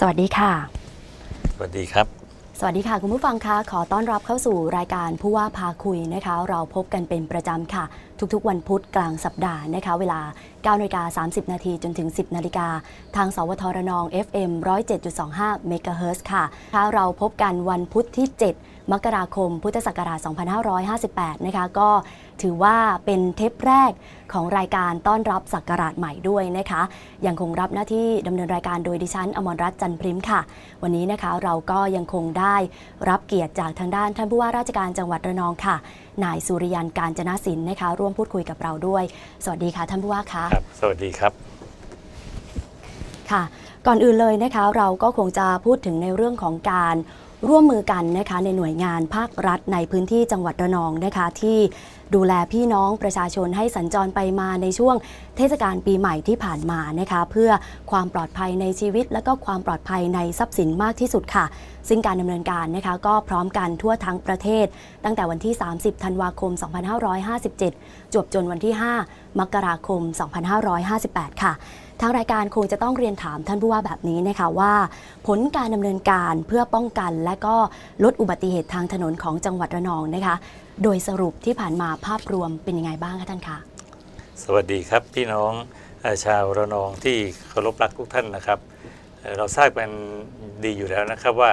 สวัสดีค่ะ สวัสดีครับ สวัสดีค่ะ คุณผู้ฟังคะขอต้อนรับเข้าสู่รายการผู้ว่าพาคุยนะคะ เราพบกันเป็นประจำค่ะ ทุกๆ วันพุธกลางสัปดาห์นะคะ เวลา 9นาฬิกา30 นาทีจนถึง 10 นาฬิกา ทางสวทรนอง FM 107.25เมกะเฮิรตซ์ค่ะค่ะเราพบกันวันพุธที่ 7 มกราคม พุทธศักราช 2558 นะคะ ก็ถือว่าเป็นเทปแรกของรายการต้อนรับศักราชใหม่ด้วยนะคะ ยังคงรับหน้าที่ดำเนินรายการโดยดิฉัน อมรรัตน์จันทร์พริมค่ะ วันนี้นะคะเราก็ยังคงได้รับเกียรติจากทางด้านท่านผู้ว่าราชการจังหวัดระนองค่ะ นายสุริยันการจนศิลป์นะคะ ร่วมพูดคุยกับเราด้วย สวัสดีค่ะท่านผู้ว่าคะครับ สวัสดีครับค่ะ ก่อนอื่นเลยนะคะเราก็คงจะพูดถึงในเรื่องของการร่วมมือกันนะคะในหน่วยงานภาครัฐในพื้นที่จังหวัดระนองนะคะที่ ดูแลพี่น้องประชาชนให้สัญจรไปมาในช่วงเทศกาลปีใหม่ที่ผ่านมานะคะเพื่อความปลอดภัยในชีวิต และก็ความปลอดภัยในทรัพย์สินมากที่สุดค่ะ ซึ่งการดำเนินการนะคะก็พร้อมกันทั่วทั้งประเทศ ตั้งแต่วันที่ 30 ธันวาคม 2557 จวบจนวันที่ 5 มกราคม 2558 ค่ะ ทางรายการคงจะต้องเรียนถามท่านผู้ว่าแบบนี้นะคะว่า ผลการดำเนินการเพื่อป้องกัน และก็ลดอุบัติเหตุทางถนนของจังหวัดระนองนะคะ โดยสรุปที่ผ่านมาภาพรวมเป็นยังไงบ้างคะท่านคะสวัสดีครับพี่น้องชาวระนองที่เคารพรักทุกท่านนะครับเราทราบกันดีอยู่แล้วนะครับว่า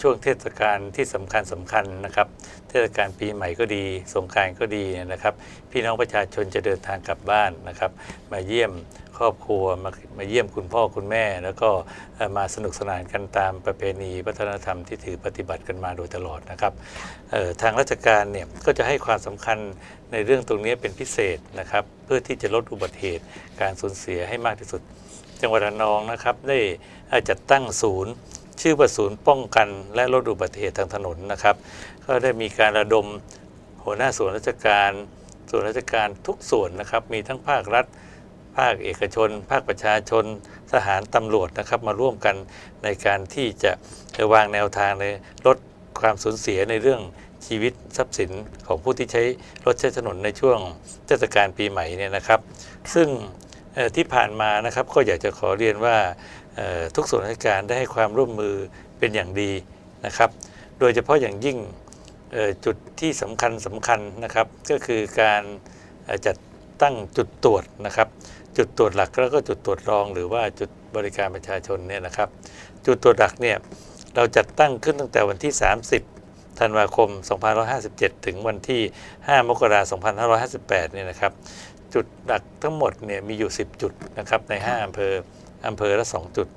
ช่วงเทศกาลที่สำคัญสำคัญนะครับ เทศกาลปีใหม่ก็ดี สงกรารก็ดีนะครับ พี่น้องประชาชนจะเดินทางกลับบ้านนะครับ มาเยี่ยม ครอบครัวมามาเยี่ยมคุณพ่อคุณแม่ แล้วก็เอ่อมาสนุกสนานกันตามประเพณีวัฒนธรรมที่ถือปฏิบัติกันมาโดยตลอดนะครับเอ่อทางราชการเนี่ยก็จะให้ความสำคัญในเรื่องตรงนี้เป็นพิเศษนะครับ เพื่อที่จะลดอุบัติเหตุการสูญเสียให้มากที่สุด จังหวัดระนองนะครับได้จัดตั้งศูนย์ชื่อว่าศูนย์ป้องกันและลดอุบัติเหตุทางถนนนะครับ ก็ได้มีการระดมหัวหน้าส่วนราชการ ส่วนราชการทุกส่วนนะครับ มีทั้งภาครัฐ ภาคเอกชน ภาคประชาชนทหารตำรวจนะครับมาร่วมกันในการที่จะวางแนวทางในลดความสูญเสียในเรื่องชีวิตทรัพย์สินของผู้ที่ใช้รถใช้ถนนในช่วงเทศกาลปีใหม่เนี่ยนะครับ ซึ่งที่ผ่านมานะครับก็อยากจะขอเรียนว่าทุกส่วนราชการได้ให้ความร่วมมือเป็นอย่างดีนะครับ โดยเฉพาะอย่างยิ่งจุดที่สำคัญสำคัญนะครับ ก็คือการจัดตั้งจุดตรวจนะครับ จุดตรวจหลักแล้วก็จุดตรวจรองหรือว่าจุดบริการประชาชนเนี่ยนะครับ จุดตรวจหลักเนี่ยเราจัดตั้งขึ้นตั้งแต่วันที่ 30 ธันวาคม 2557 ถึงวันที่ 5 มกราคม 2558 เนี่ยนะครับ จุดหลักทั้งหมดเนี่ยมีอยู่ 10 จุดนะครับใน 5 อำเภออำเภอละ 2 จุด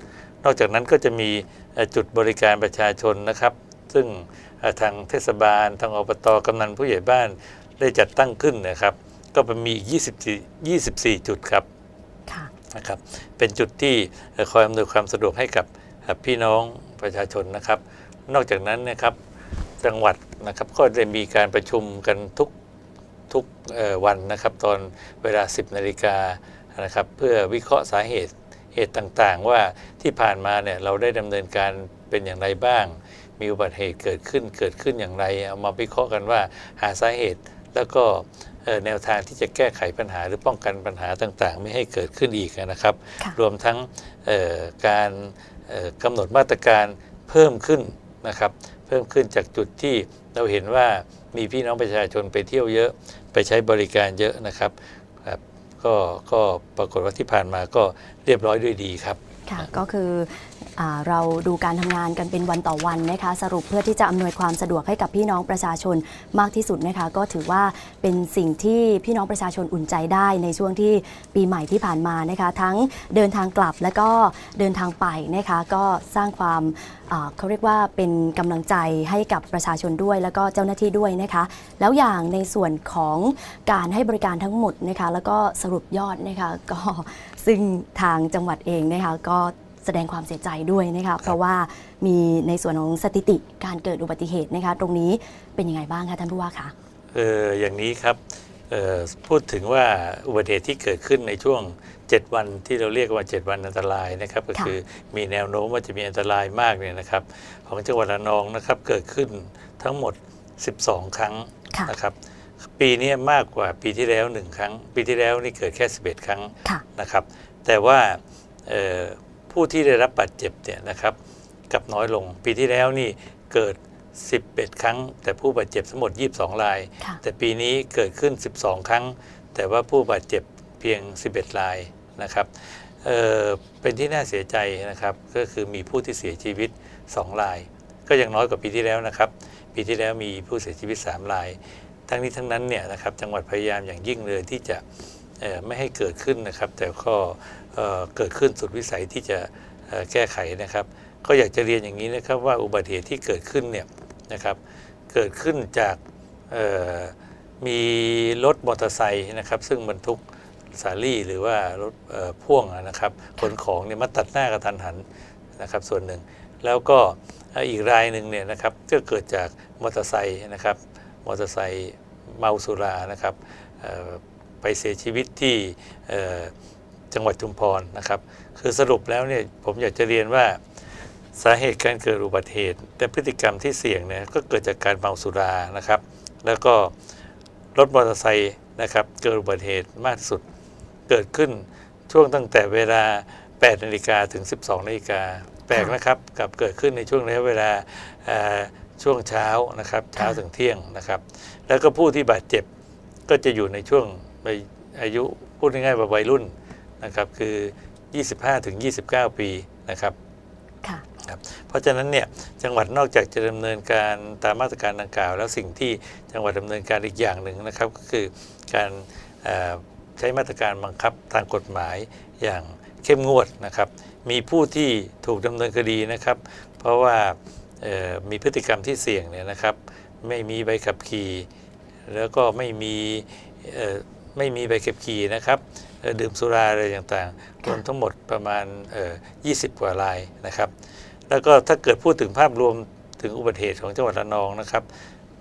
นอกจากนั้นก็จะมีจุดบริการประชาชนนะครับ ซึ่งทางเทศบาล ทางอบตกำนันผู้ใหญ่บ้านได้จัดตั้งขึ้นนะครับ ก็มีอีก 24 24 จุดครับ นะครับเป็นจุดที่คอยอำนวยความสะดวกให้กับพี่น้องประชาชนนะครับ นอกจากนั้นนะครับจังหวัดนะครับก็ได้มีการประชุมกันทุกทุกวันนะครับตอนเวลา 10นาฬิกานะครับเพื่อวิเคราะห์สาเหตุเหตุต่างๆ ว่าที่ผ่านมาเนี่ยเราได้ดำเนินการเป็นอย่างไรบ้าง มีอุบัติเหตุเกิดขึ้นเกิดขึ้นอย่างไร เอามาวิเคราะห์กันว่าหาสาเหตุแล้วก็ แนวทางที่จะแก้ไขปัญหาหรือป้องกันปัญหาต่างๆ ไม่ให้เกิดขึ้นอีกนะครับค่ะรวมทั้งเอ่อการเอ่อกำหนดมาตรการเพิ่มขึ้นนะครับเพิ่มขึ้นจากจุดที่เราเห็นว่ามีพี่น้องประชาชนไปเที่ยวเยอะไปใช้บริการเยอะนะครับครับก็ก็ปรากฏว่าที่ผ่านมาก็เรียบร้อยด้วยดีครับ ค่ะก็คืออเราดูการทำงานกันเป็นวันต่อวันนะคะสรุปเพื่อที่จะอำนวยความสะดวกให้กับพี่น้องประชาชนมากที่สุดนะคะก็ถือว่าเป็นสิ่งที่พี่น้องประชาชนอุ่นใจได้ในช่วงที่ปีใหม่ที่ผ่านมานะคะทั้งเดินทางกลับและก็เดินทางไปนะคะก็สร้างความเขาเรียกว่าเป็นกำลังใจให้กับประชาชนด้วย แล้วก็เจ้าหน้าที่ด้วยนะคะ แล้วอย่างในส่วนของการให้บริการทั้งหมดนะคะแล้วก็สรุปยอดนะคะก็ ซึ่งทางจังหวัดเองนะคะก็แสดงความเสียใจด้วยนะคะเพราะว่ามีในส่วนของสถิติการเกิดอุบัติเหตุนะคะตรงนี้เป็นยังไงบ้างคะท่านผู้ว่าคะเอออย่างนี้ครับเอ่อพูดถึงว่าอุบัติเหตุที่เกิดขึ้นในช่วง 7 วันที่เราเรียกว่า 7 วันอันตรายนะครับ ก็ค่ะคือมีแนวโน้มว่าจะมีอันตรายมากเนี่ยนะครับ ของจังหวัดระนองนะครับเกิดขึ้นทั้งหมด 12 ครั้งค่ะนะครับ ปีนี้มากกว่าปีที่แล้ว1ครั้ง ปีที่แล้วนี่เกิดแค่ 11 ครั้งค่ะนะครับ แต่ว่าเอ่อผู้ที่ได้รับบาดเจ็บเนี่ยนะครับกลับน้อยลง ปีที่แล้วนี่เกิด 11 ครั้ง แต่ผู้บาดเจ็บทั้งหมด 22 รายค่ะแต่ปีนี้เกิดขึ้น 12 ครั้ง แต่ว่าผู้บาดเจ็บเพียง 11 รายนะครับเอ่อเป็นที่น่าเสียใจนะครับ ก็คือมีผู้ที่เสียชีวิต 2 ราย ก็ยังน้อยกว่าปีที่แล้วนะครับ ปีที่แล้วมีผู้เสียชีวิต 3 ราย ทั้งนี้ทั้งนั้นเนี่ยนะครับจังหวัดพยายามอย่างยิ่งเลยที่จะไม่ให้เกิดขึ้นนะครับ แต่ก็เกิดขึ้นสุดวิสัยที่จะแก้ไขนะครับ ก็อยากจะเรียนอย่างนี้นะครับว่าอุบัติเหตุที่เกิดขึ้นเนี่ยนะครับเกิดขึ้นจากมีรถมอเตอร์ไซค์นะครับซึ่งบรรทุกสาลี่หรือว่ารถพ่วงนะครับขนของเนี่ยมาตัดหน้ากระทันหันนะครับส่วนหนึ่ง แล้วก็อีกรายหนึ่งเนี่ยนะครับก็เกิดจากมอเตอร์ไซค์นะครับ มอเตอร์ไซค์เมาสุรานะครับไปเสียชีวิตที่จังหวัดชุมพรนะครับ คือสรุปแล้วเนี่ยผมอยากจะเรียนว่าสาเหตุการเกิดอุบัติเหตุและพฤติกรรมที่เสี่ยงเนี่ยก็เกิดจากการเมาสุรานะครับ แล้วก็รถมอเตอร์ไซค์นะครับเกิดอุบัติเหตุมากสุดเกิดขึ้นช่วงตั้งแต่เวลา 8 นาฬิกาถึง 12 นาฬิกาแปลกนะครับกับเกิดขึ้นในช่วงระยะเวลา ช่วงเช้านะครับเช้าถึงเที่ยงนะครับ แล้วก็ผู้ที่บาดเจ็บก็จะอยู่ในช่วงอายุพูดง่ายๆว่าวัยรุ่นนะครับคือ 25ถึง29 ปีนะครับค่ะเพราะฉะนั้นเนี่ยจังหวัดนอกจากจะดำเนินการตามมาตรการดังกล่าว แล้วสิ่งที่จังหวัดดำเนินการอีกอย่างหนึ่งนะครับก็คือการเอ่อใช้มาตรการบังคับทางกฎหมายอย่างเข้มงวดนะครับ มีผู้ที่ถูกดำเนินคดีนะครับ เพราะว่าเอ่อ มีพฤติกรรมที่เสี่ยงเนี่ยนะครับ ไม่มีใบขับขี่แล้วก็ไม่มีเอ่อไม่มีใบขับขี่นะครับเอ่อดื่มสุราอะไรต่างๆรวมทั้งหมดประมาณเอ่อ20 กว่ารายนะครับ แล้วก็ถ้าเกิดพูดถึงภาพรวมถึงอุบัติเหตุของจังหวัดระนองนะครับ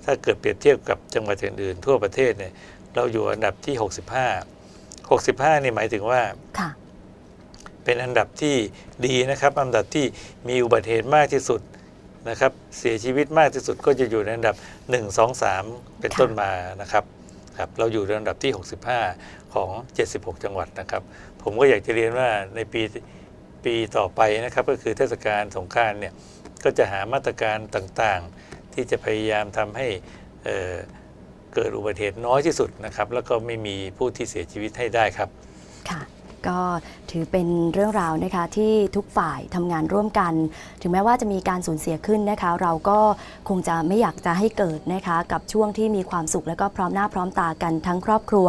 ถ้าเกิดเปรียบเทียบกับจังหวัดอื่นๆทั่วประเทศเนี่ยเราอยู่อันดับที่ 65 65นี่หมายถึงว่าค่ะเป็นอันดับที่ดีนะครับ อันดับที่มีอุบัติเหตุมากที่สุด นะครับเสียชีวิตมากที่สุดก็จะอยู่ในอันดับ 1 2 3 เป็นค่ะต้นมานะครับครับเราอยู่ในอันดับที่ 65 ของ 76 จังหวัดนะครับ ผมก็อยากจะเรียนว่าในปีปีต่อไปนะครับ ก็คือเทศกาลสงกรานต์เนี่ยก็จะหามาตรการต่างๆ ที่จะพยายามทำให้เอ่อเกิดอุบัติเหตุน้อยที่สุดนะครับ แล้วก็ไม่มีผู้ที่เสียชีวิตให้ได้ครับค่ะ ก็ถือเป็นเรื่องราวนะคะที่ทุกฝ่ายทำงานร่วมกัน ถึงแม้ว่าจะมีการสูญเสียขึ้นนะคะ เราก็คงจะไม่อยากจะให้เกิดนะคะ กับช่วงที่มีความสุขและก็พร้อมหน้าพร้อมตากันทั้งครอบครัว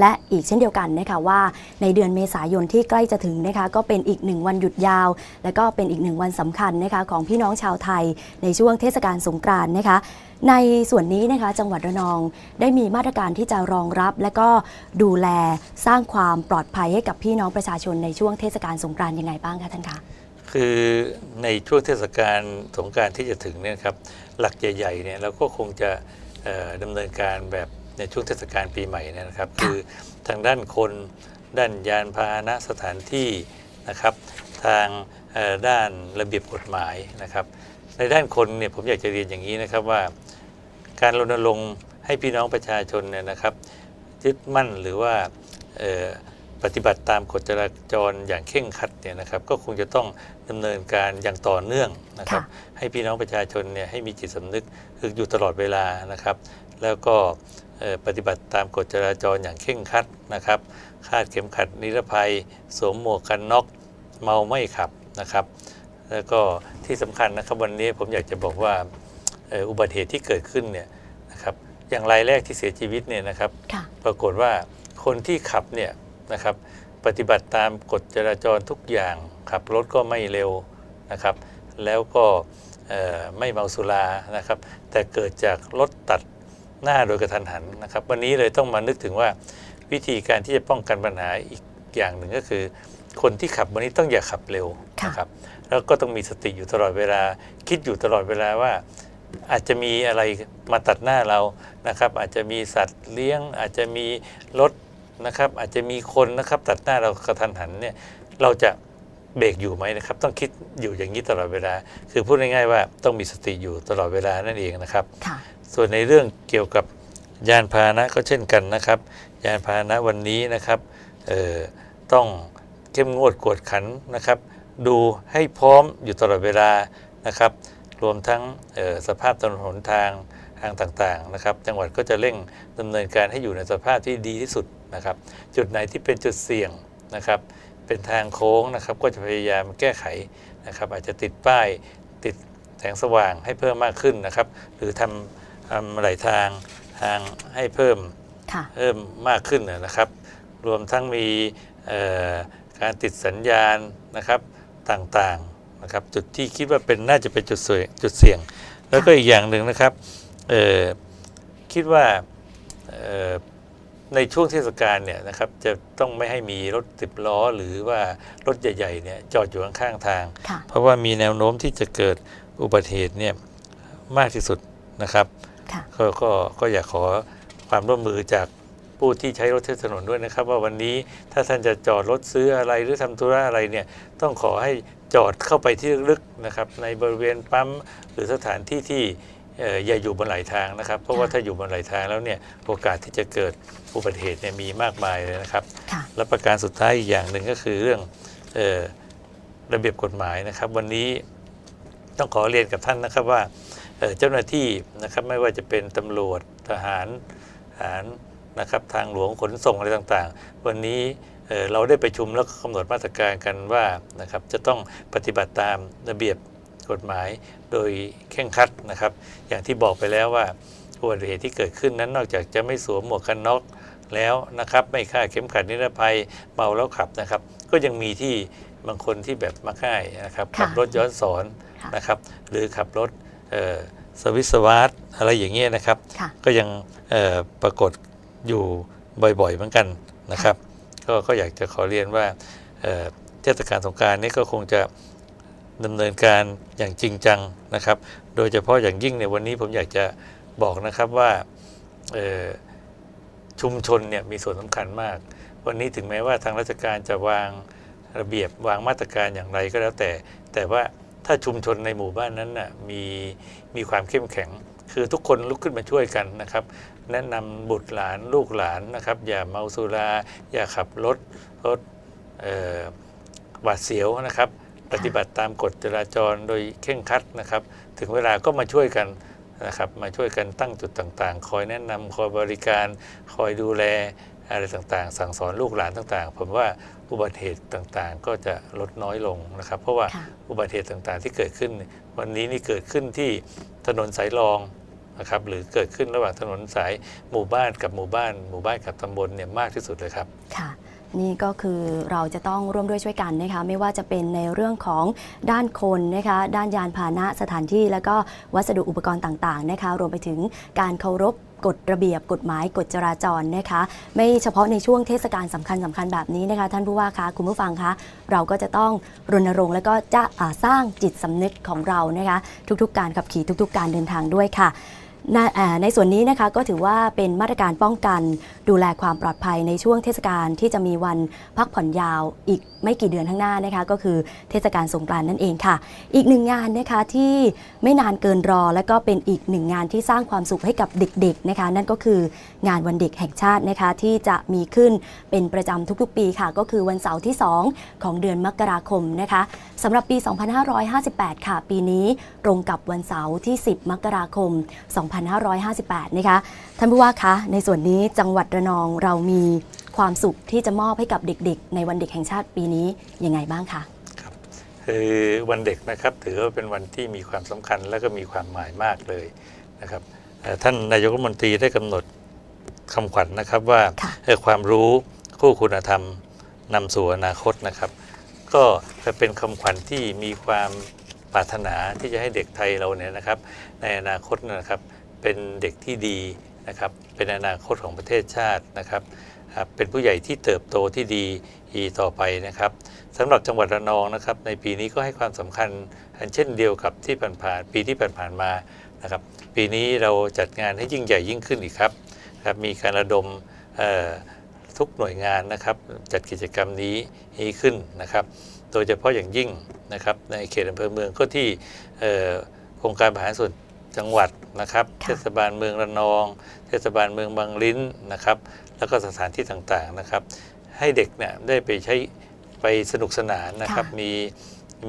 และอีกเช่นเดียวกันนะคะว่าในเดือนเมษายนที่ใกล้จะถึงนะคะ ก็เป็นอีกหนึ่งวันหยุดยาว และก็เป็นอีกหนึ่งวันสำคัญนะคะของพี่น้องชาวไทยในช่วงเทศกาลสงกรานต์นะคะ ในส่วนนี้นะคะจังหวัดระนองได้มีมาตรการที่จะรองรับ และก็ดูแลสร้างความปลอดภัยให้กับพี่น้องประชาชนในช่วงเทศกาลสงกรานต์ยังไงบ้างคะท่านคะคือในช่วงเทศกาลสงกรารที่จะถึงเนี่ยครับหลักใหญ่ๆเนี่ยเราก็คงจะเอ่อดำเนินการแบบในช่วงเทศกาลปีใหม่เนยนะครับค่ะคือทางด้านคนด้านยานพาหนะสถานที่นะครับ ทางเอ่อด้านระเบียบกฎหมายนะครับ ในด้านคนเนี่ยผมอยากจะเรียนอย่างนี้นะครับว่า การรณรงค์ให้พี่น้องประชาชนเนี่ยนะครับยึดมั่นหรือว่าเอ่อปฏิบัติตามกฎจราจรอย่างเคร่งครัดเนี่ยนะครับ ก็คงจะต้องดำเนินการอย่างต่อเนื่องนะครับค่ะให้พี่น้องประชาชนเนี่ยให้มีจิตสำนึกคืออยู่ตลอดเวลานะครับ แล้วก็เอ่อปฏิบัติตามกฎจราจรอย่างเคร่งครัดนะครับคาดเข็มขัดนิรภัย สวมหมวกกันน็อกเมาไม่ขับนะครับ แล้วก็ที่สำคัญนะครับวันนี้ผมอยากจะบอกว่าเอ่ออุบัติเหตุที่เกิดขึ้นเนี่ยนะครับอย่างรายแรกที่เสียชีวิตเนี่ยนะครับค่ะปรากฏว่าคนที่ขับเนี่ยนะครับปฏิบัติตามกฎจราจรทุกอย่างขับรถก็ไม่เร็วนะครับ แล้วก็เอ่อไม่เมาสุรานะครับ แต่เกิดจากรถตัดหน้าโดยกระทันหันนะครับ วันนี้เลยต้องมานึกถึงว่าวิธีการที่จะป้องกันปัญหาอีกอย่างหนึ่งก็คือ คนที่ขับวันนี้ต้องอย่าขับเร็วค่ะนะครับแล้วก็ต้องมีสติอยู่ตลอดเวลา คิดอยู่ตลอดเวลาว่า อาจจะมีอะไรมาตัดหน้าเรานะครับ อาจจะมีสัตว์เลี้ยง อาจจะมีรถนะครับ อาจจะมีคนนะครับตัดหน้าเรากระทันหันเนี่ยเราจะเบรกอยู่ไหมนะครับ ต้องคิดอยู่อย่างนี้ตลอดเวลา คือพูดง่ายๆว่าต้องมีสติอยู่ตลอดเวลานั่นเองนะครับค่ะส่วนในเรื่องเกี่ยวกับยานพาหนะก็เช่นกันนะครับ ยานพาหนะวันนี้นะครับเอ่อต้องเข้มงวดกวดขันนะครับ ดูให้พร้อมอยู่ตลอดเวลานะครับ รวมทั้งเอ่อสภาพถนนหนทางทางต่างๆนะครับ จังหวัดก็จะเร่งดำเนินการให้อยู่ในสภาพที่ดีที่สุดนะครับ จุดไหนที่เป็นจุดเสี่ยงนะครับ เป็นทางโค้งนะครับ ก็จะพยายามแก้ไขนะครับ อาจจะติดป้ายติดแสงสว่างให้เพิ่มมากขึ้นนะครับ หรือทำทำไหลทางทางให้เพิ่มค่ะเพิ่มมากขึ้นนะครับ รวมทั้งมีเอ่อการติดสัญญาณนะครับต่างๆ นะครับจุดที่คิดว่าเป็นน่าจะเป็นจุดเสี่ยงจุดเสี่ยง แล้วก็อีกอย่างหนึ่งนะครับเอ่อคิดว่าเอ่อในช่วงเทศกาลเนี่ยนะครับจะต้องไม่ให้มีรถติดล้อหรือว่ารถใหญ่ๆเนี่ยจอดอยู่ข้างๆทางค่ะเพราะว่ามีแนวโน้มที่จะเกิดอุบัติเหตุเนี่ยมากที่สุดนะครับค่ะก็ก็ก็อยากขอความร่วมมือจากผู้ที่ใช้รถใช้ถนนด้วยนะครับ ว่าวันนี้ถ้าท่านจะจอดรถซื้ออะไรหรือทำธุระอะไรเนี่ยต้องขอให้ จอดเข้าไปที่ลึกๆนะครับในบริเวณปั๊มหรือสถานที่ที่เอ่ออย่าอยู่บนไหลทางนะครับ เพราะว่าค่ะถ้าอยู่บนไหลทางแล้วเนี่ยโอกาสที่จะเกิดอุบัติเหตุเนี่ยมีมากมายเลยนะครับค่ะและประการสุดท้ายอีกอย่างหนึ่งก็คือเรื่องเออระเบียบกฎหมายนะครับ วันนี้ต้องขอเรียนกับท่านนะครับว่าเอ่อเจ้าหน้าที่นะครับไม่ว่าจะเป็นตำรวจทหารทหารนะครับทางหลวงขนส่งอะไรต่างๆ วันนี้ เอ่อเราได้ประชุมแล้วก็กำหนดมาตรการกันว่านะครับจะต้องปฏิบัติตามระเบียบกฎหมายโดยเคร่งครัดนะครับ อย่างที่บอกไปแล้วว่าอุบัติเหตุที่เกิดขึ้นนั้นนอกจากจะไม่สวมหมวกกันน็อกแล้วนะครับ ไม่คาดเข็มขัดนิรภัยเมาแล้วขับนะครับ ก็ยังมีที่บางคนที่แบบมาค่ายนะครับค่ะขับรถย้อนสอนค่ะนะครับ หรือขับรถเอ่อสวิสวาร์ทอะไรอย่างเงี้ยนะครับค่ะก็ยังเอ่อปรากฏอยู่บ่อยๆเหมือนกันนะครับ ก็ก็อยากจะขอเรียนว่าเทศกาลสงกรารนี้ก็คงจะดำเนินการอย่างจริงจังนะครับ โดยเฉพาะอย่างยิ่งในวันนี้ผมอยากจะบอกนะครับว่าชุมชนเนี่ยมีส่วนสำคัญมาก วันนี้ถึงแม้ว่าทางราชการจะวางระเบียบวางมาตรการอย่างไรก็แล้วแต่ แต่ว่าถ้าชุมชนในหมู่บ้านนั้นน่ะมีมีความเข้มแข็ง คือทุกคนลุกขึ้นมาช่วยกันนะครับ แนะนำบุตรหลานลูกหลานนะครับ อย่าเมาสุรา อย่าขับรถรถเอ่อหวาดเสียวนะครับ ปฏิบัติตามกฎจราจรโดยเคร่งครัดนะครับ ถึงเวลาก็มาช่วยกันนะครับ มาช่วยกันตั้งจุดต่างๆ คอยแนะนำคอยบริการ คอยดูแลอะไรต่างๆ สั่งสอนลูกหลานต่างๆ ผมว่าอุบัติเหตุต่างๆ ก็จะลดน้อยลงนะครับ เพราะว่าค่ะอุบัติเหตุต่างๆ ที่เกิดขึ้น วันนี้นี่เกิดขึ้นที่ถนนสายรอง นะครับหรือเกิดขึ้นระหว่างถนนสายหมู่บ้านกับหมู่บ้าน หมู่บ้านกับตำบลเนี่ยมากที่สุดเลยครับค่ะนี่ก็คือเราจะต้องร่วมด้วยช่วยกันนะคะไม่ว่าจะเป็นในเรื่องของด้านคนนะคะด้านยานพาหนะสถานที่ แล้วก็วัสดุอุปกรณ์ต่างๆนะคะรวมไปถึงการเคารพกฎระเบียบกฎหมายกฎจราจรนะคะ ไม่เฉพาะในช่วงเทศกาลสำคัญสำคัญแบบนี้นะคะ ท่านผู้ว่าคะคุณผู้ฟังคะเราก็จะต้องรณรงค์และก็จะสร้างจิตสำนึกของเรานะคะ ทุกๆ การขับขี่ทุก ๆ การเดินทางด้วยค่ะ ในในส่วนนี้นะคะก็ถือว่าเป็นมาตรการป้องกันดูแลความปลอดภัยในช่วงเทศกาลที่จะมีวันพักผ่อนยาวอีกไม่กี่เดือนข้างหน้านะคะก็คือเทศกาลสงกรานต์นั่นเองค่ะ อีกหนึ่งงานนะคะที่ไม่นานเกินรอ และก็เป็นอีกหนึ่งงานที่สร้างความสุขให้กับเด็กๆนะคะ นั่นก็คืองานวันเด็กแห่งชาตินะคะที่จะมีขึ้นเป็นประจำทุกๆ ปีค่ะ ก็คือวันเสาร์ที่ 2 ของเดือนมกราคมนะคะสำหรับปี 2558 ค่ะ ปีนี้ตรงกับวันเสาร์ที่ 10 มกราคม2558 นะคะ ท่านผู้ว่าคะ ในส่วนนี้จังหวัดระนองเรามีความสุขที่จะมอบให้กับเด็กๆ ในวันเด็กแห่งชาติปีนี้ยังไงบ้างคะคือวันเด็กนะครับถือว่าเป็นวันที่มีความสำคัญและก็มีความหมายมากเลยนะครับเอ่อท่านนายกรัฐมนตรีได้กำหนดคำขวัญนะครับว่าค่ะเอ่อความรู้คู่คุณธรรมนำสู่อนาคตนะครับ ก็จะเป็นคำขวัญที่มีความปรารถนาที่จะให้เด็กไทยเราเนี่ยนะครับ ในอนาคตนะครับ เป็นเด็กที่ดีนะครับเป็นอนาคตของประเทศชาตินะครับเป็นผู้ใหญ่ที่เติบโตที่ดีอีต่อไปนะครับสำหรับจังหวัดระนองนะครับ ในปีนี้ก็ให้ความสำคัญอันเช่นเดียวกับที่ผ่านๆปีที่ผ่านๆมานะครับปีนี้เราจัดงานให้ยิ่งใหญ่ยิ่งขึ้นอีกครับครับมีการระดมทุกหน่วยงานนะครับจัดกิจกรรมนี้ให้ขึ้นนะครับ โดยเฉพาะอย่างยิ่งนะครับในเขตอำเภอเมืองก็ที่โครงการบริหารส่วน จังหวัดนะครับค่ะเทศบาลเมืองระนอง เทศบาลเมืองบางลิ้นนะครับ แล้วก็สถานที่ต่างๆนะครับ ให้เด็กเนี่ยได้ไปใช้ไปสนุกสนานนะครับค่ะมี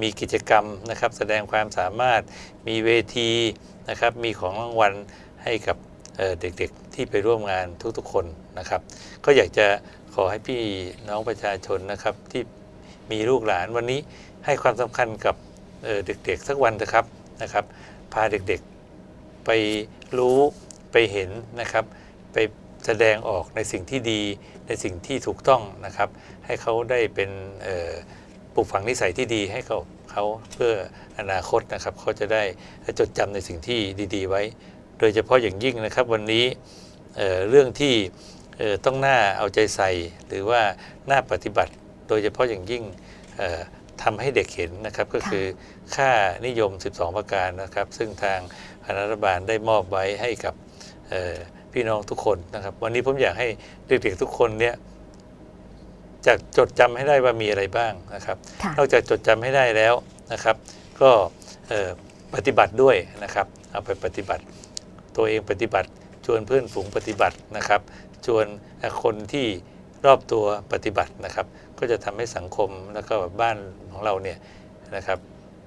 มีกิจกรรมนะครับ แสดงความสามารถมีเวทีนะครับ มีของรางวัลให้กับเอ่อเด็กๆที่ไปร่วมงานทุกๆคนนะครับ ก็อยากจะขอให้พี่น้องประชาชนนะครับที่มีลูกหลานวันนี้ให้ความสำคัญกับเอ่อเด็กๆสักวันนะครับนะครับ พาเด็กๆ ไปรู้ไปเห็นนะครับ ไปแสดงออกในสิ่งที่ดีในสิ่งที่ถูกต้องนะครับ ให้เขาได้เป็นเอ่อปลูกฝังนิสัยที่ดีให้เขาเขาเพื่ออนาคตนะครับเขาจะได้จดจำในสิ่งที่ดีๆ ไว้ โดยเฉพาะอย่างยิ่งนะครับวันนี้เอ่อเรื่องที่เอ่อต้องหน้าเอาใจใส่ หรือว่าหน้าปฏิบัติ โดยเฉพาะอย่างยิ่งเอ่อทำให้เด็กเห็นนะครับก็คือค่านิยม 12 ประการนะครับ ซึ่งทางคณะ รัฐบาลได้มอบไว้ให้กับเอ่อพี่น้องทุกคนนะครับ วันนี้ผมอยากให้เด็กๆทุกคนเนี่ยจะจดจำให้ได้ว่ามีอะไรบ้างนะครับค่ะนอกจากจดจำให้ได้แล้วนะครับ ก็เอ่อปฏิบัติด้วยนะครับ เอาไปปฏิบัติ ตัวเองปฏิบัติ ชวนเพื่อนฝูงปฏิบัตินะครับ ชวนคนที่รอบตัวปฏิบัตินะครับ ก็จะทำให้สังคมแล้วก็บ้านของเราเนี่ยนะครับ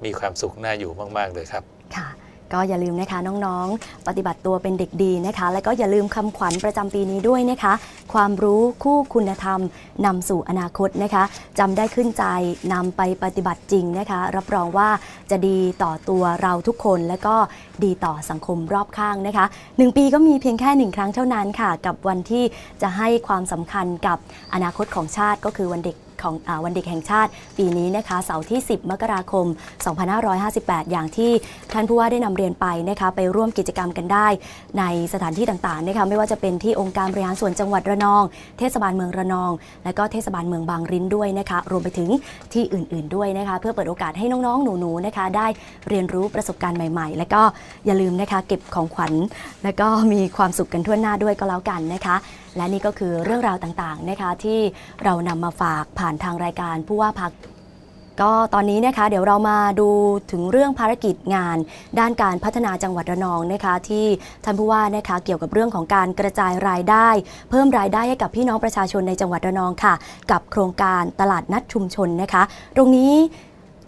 มีความสุขน่าอยู่มาก ๆ เลยครับค่ะ ก็อย่าลืมนะคะน้องๆ ปฏิบัติตัวเป็นเด็กดีนะคะ แล้วก็อย่าลืมคำขวัญประจำปีนี้ด้วยนะคะ ความรู้คู่คุณธรรมนำสู่อนาคตนะคะจำได้ขึ้นใจนำไปปฏิบัติจริงนะคะ รับรองว่าจะดีต่อตัวเราทุกคน และก็ดีต่อสังคมรอบข้างนะคะหนึ่งปีก็มีเพียงแค่หนึ่งครั้งเท่านั้นค่ะ กับวันที่จะให้ความสำคัญกับอนาคตของชาติก็คือวันเด็ก ของอวันเด็กแห่งชาติ ปีนี้นะคะเสาร์ที่ 10 มกราคม 2558 อย่างที่ท่านผู้ว่าได้นำเรียนไปนะคะไปร่วมกิจกรรมกันได้ ในสถานที่ต่างๆนะคะไม่ว่าจะเป็นที่องค์การบริหารส่วนจังหวัดระนอง เทศบาลเมืองระนอง และก็เทศบาลเมืองบางริ้นด้วยนะคะรวมไปถึงที่อื่น ๆด้วยนะคะเพื่อเปิดโอกาสให้น้องๆ หนูๆนะคะได้เรียนรู้ประสบการณ์ใหม่ ๆ และก็อย่าลืมนะคะเก็บของขวัญ และก็มีความสุขกันทั่วหน้าด้วยก็แล้วกันนะคะ และนี่ก็คือเรื่องราวต่างๆนะคะที่เรานำมาฝากผ่านทางรายการผู้ว่าพักก็ตอนนี้นะคะเดี๋ยวเรามาดูถึงเรื่องภารกิจงาน ด้านการพัฒนาจังหวัดระนองนะคะที่ท่านผู้ว่านะคะเกี่ยวกับเรื่องของการกระจายรายได้ เพิ่มรายได้ให้กับพี่น้องประชาชนในจังหวัดระนองค่ะ กับโครงการตลาดนัดชุมชนนะคะ ตรงนี้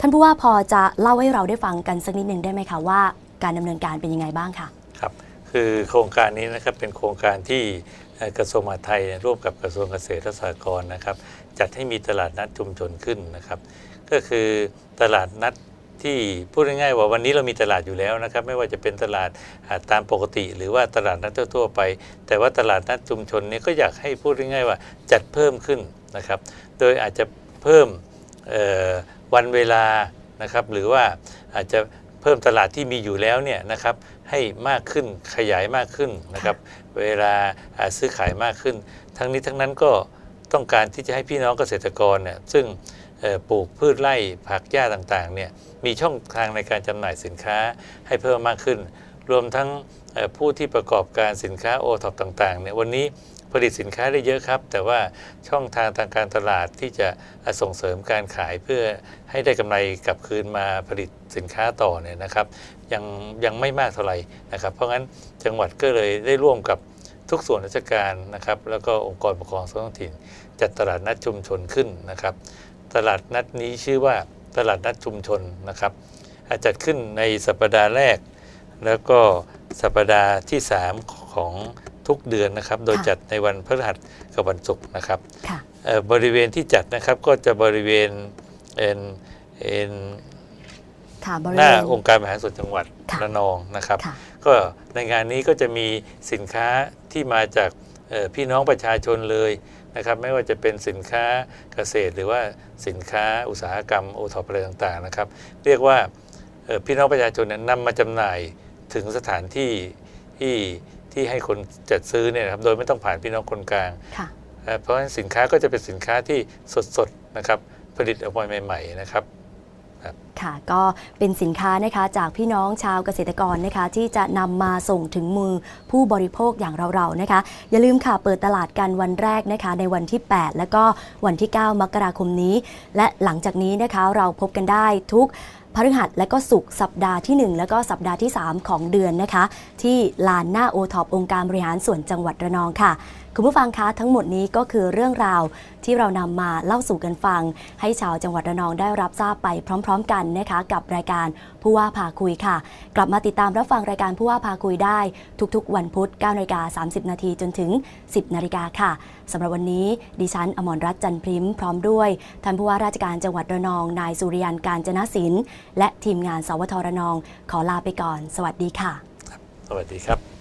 ท่านผู้ว่าพอจะเล่าให้เราได้ฟังกันสักนิดหนึ่งได้ไหมคะว่า การดำเนินการเป็นยังไงบ้างค่ะครับคือโครงการนี้นะครับเป็นโครงการที่ กระทรวงมหาดไทยร่วมกับกระทรวงเกษตรและสหกรณ์นะครับ จัดให้มีตลาดนัดชุมชนขึ้นนะครับ ก็คือตลาดนัดที่พูดง่ายๆว่าวันนี้เรามีตลาดอยู่แล้วนะครับ ไม่ว่าจะเป็นตลาดตามปกติ หรือว่าตลาดนัดทั่วๆไป แต่ว่าตลาดนัดชุมชนนี่ยก็อยากให้พูดง่ายๆว่าจัดเพิ่มขึ้นนะครับ โดยอาจจะเพิ่มวันเวลานะครับ หรือว่าอาจจะ พิ่มตลาดที่มีอยู่แล้วเนี่ยนะครับให้มากขึ้นขยายมากขึ้นนะครับเวลาซื้อขายมากขึ้น ทั้งนี้ทั้งนั้นก็ต้องการที่จะให้พี่น้องเกษตรกรเนี่ยซึ่งปลูกพืชไร่ผักหญ้าต่างๆเนี่ยมีช่องทางในการจำหน่ายสินค้าให้เพิ่มมากขึ้น รวมทั้งผู้ที่ประกอบการสินค้าโอท็อปต่างๆเนี่ยวันนี้ ผลิตสินค้าได้เยอะครับ แต่ว่าช่องทางทางการตลาดที่จะส่งเสริมการขายเพื่อให้ได้กำไรกลับคืนมาผลิตสินค้าต่อเนี่ยนะครับยังยังไม่มากเท่าไหร่นะครับ เพราะงั้นจังหวัดก็เลยได้ร่วมกับทุกส่วนราชการนะครับ แล้วก็องค์กรปกครองส่วนท้องถิ่น จัดตลาดนัดชุมชนขึ้นนะครับ ตลาดนัดนี้ชื่อว่าตลาดนัดชุมชนนะครับอะจัดขึ้นในสัปดาห์แรก แล้วก็สัปดาห์ที่ 3 ของ ทุกเดือนนะครับ โดยค่ะจัดในวันพฤหัสกับวันศุกร์นะครับค่ะเอ่อบริเวณที่จัดนะครับก็จะบริเวณเอ็นเอ็นค่ะบริหเวน้าณองค์การบริหารส่วนจังหวัดค่ะระนองนะครับค่ะก็ในงานนี้ก็จะมีสินค้าที่มาจากเอ่อพี่น้องประชาชนเลยนะครับไม่ว่าจะเป็นสินค้าเกษตร หรือว่าสินค้าอุตสาหกรรมโอท็อปอะไรต่างๆนะครับ เรียกว่าเอ่อพี่น้องประชาชนเนี่ยนำมาจำหน่ายถึงสถานที่ที่ ที่ให้คนจัดซื้อเนี่ยนะครับโดยไม่ต้องผ่านพี่น้องคนกลาง ค่ะเอ่อเพราะฉะนั้นสินค้าก็จะเป็นสินค้าที่สดๆนะครับผลิตออกมาใหม่ๆนะครับค่ะก็เป็นสินค้านะคะจากพี่น้องชาวเกษตรกรนะคะ ที่จะนำมาส่งถึงมือผู้บริโภคอย่างเราๆนะคะ อย่าลืมค่ะเปิดตลาดกันวันแรกนะคะ ในวันที่ 8 แล้วก็วันที่ 9 มกราคมนี้ และหลังจากนี้นะคะเราพบกันได้ทุก พฤหัสและก็ศุกร์สัปดาห์ที่ 1 แล้วก็สัปดาห์ที่ 3 ของเดือนนะคะ ที่ลานหน้าโอท็อปองค์การบริหารส่วนจังหวัดระนองค่ะ คุณผู้ฟังคะทั้งหมดนี้ก็คือเรื่องราวที่เรานำมาเล่าสู่กันฟัง ให้ชาวจังหวัดระนองได้รับทราบไปพร้อม ๆ กันนะคะ กับรายการผู้ว่าพาคุยค่ะ กลับมาติดตามรับฟังรายการผู้ว่าพาคุยได้ ทุกๆ วันพุธ9นาฬิกา30 นาทีจนถึง 10นาฬิกาค่ะสำหรับวันนี้ดิฉันอมรรัตน์จันทร์พริมพร้อมด้วยท่านผู้ว่าราชการจังหวัดระนอง นายสุริยันการจนศิลป์และทีมงานสวทระนอง ขอลาไปก่อน สวัสดีค่ะ สวัสดีครับ